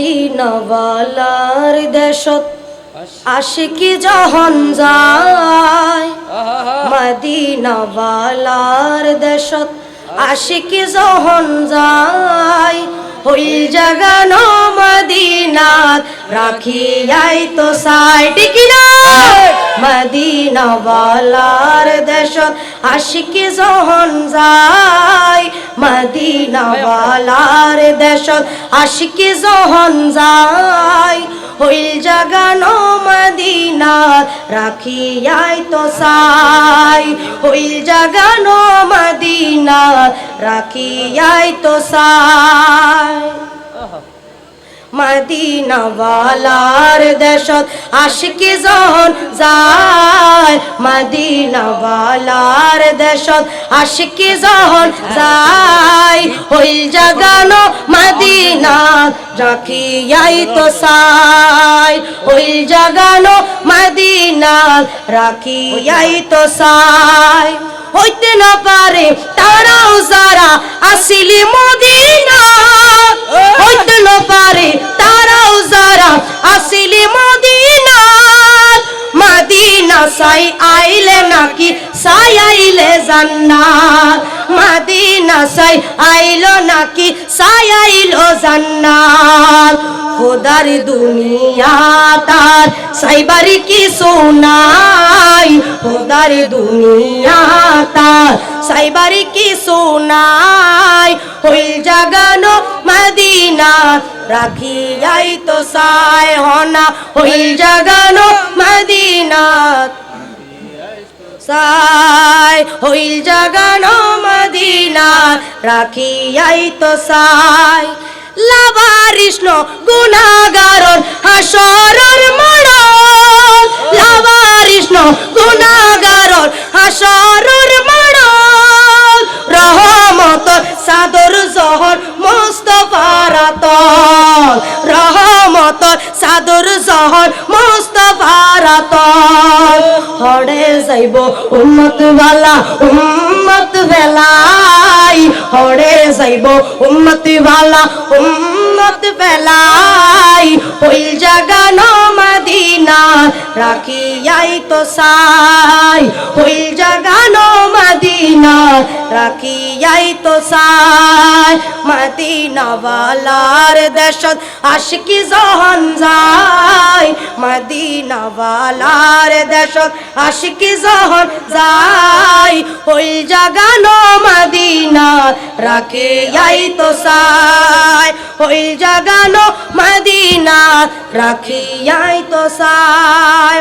মদিনাওয়ালার দেশত আশিকি যখন যায়। মদিনাওয়ালার দেশত আশিকি যখন যায়। হই জাগান মদিনাত রাখিয়াই তো সাইড মদিনাওয়ালার দেশত আশিকি যখন যায়। মদিনাওয়ালার দেশত আশিকি যখন যায়। হইল জাগানো মদিনাত রাখিয়াই তো সাই হইল জাগানো মদিনাত রাখিয়াই তো সাই মদিনাওয়ালার দেশত আশিকি যখন যায়। মদিনাওয়ালার দেশত আশিকি যখন যায়। হইল জাগানো মদিনা, রাখিয়াই তো সাই। হইল জাগানো মদিনা, রাখিয়াই তো সাই। হইতে না পারে তারাও যারা আসিলি মদিনা সাই আইলে নাকি, সাই আইলে জান্নাত। মাদিনা সাই আইলো নাকি, সাই আইলো জান্নাত। খোদার দুনিয়া তার, সাইবারি কি সোনাই খোদার দুনিয়া তার, সাইবারি কি সোনাই হইল জাগানো মদিনা, রাখিয়াই তো সাই হনা। হইল জাগানো মদিনা। সাই, হইল জাগানো মদিনা, রাখিয়াই তো সাই। লাবারিষ্ণ গুণাগারণ হাসরর মড় লাবারিষ্ণ গুণাগারণ হাসরর মড় রহমত সাদর জহর মোস্তফারাত রহমত সাদর জহর মোস্তফারাত হড়ে যাইব। উম্মত ওয়ালা উম্মত বেলাই হড়ে যাইব। উম্মত ওয়ালা উম্মত বেলাই হইল জাগানো মদিনা, রাখিয়াই তো সাই। হইল জাগানো মদিনা, রাখিয়াই তো সাই। মদিনা ওয়ালার দেশত। আশিকি জহন যায় মদিনা ওয়ালার দেশত। আশিকি জহন যায় হইল জাগানো মদিনা রাখিয়াই তো সাই। হইল জাগানো মদিনা রাখিয়াই তো সাই।